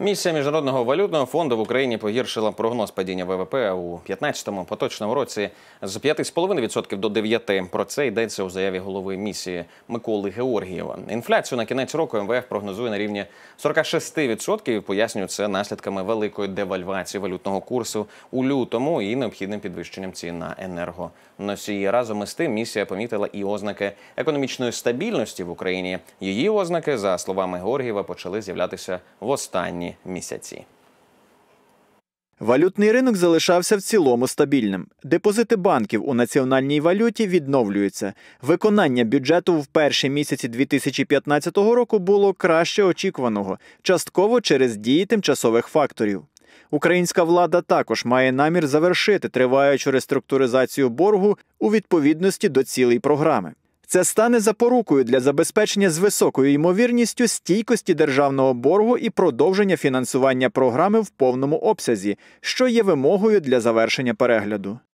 Місія міжнародного валютного фонду в Україні погіршила прогноз падіння ВВП у 15-му поточному році з 5,5% до 9%. Про це йдеться у заяві голови місії Миколи Георгієва. Інфляцію на кінець року МВФ прогнозує на рівні 46% і пояснює це наслідками великої девальвації валютного курсу у лютому і необхідним підвищенням цін на енергоносії. Разом із тим місія помітила і ознаки економічної стабільності в Україні. Її ознаки, за словами Георгієва, почали з'являтися в останні місяці. Валютний ринок залишався в цілому стабільним. Депозити банків у національній валюті відновлюються. Виконання бюджету в перші місяці 2015 року було краще очікуваного, частково через дії тимчасових факторів. Українська влада також має намір завершити триваючу реструктуризацію боргу у відповідності до цілей програми. Це стане запорукою для забезпечення з високою ймовірністю стійкості державного боргу і продовження фінансування програми в повному обсязі, що є вимогою для завершення перегляду.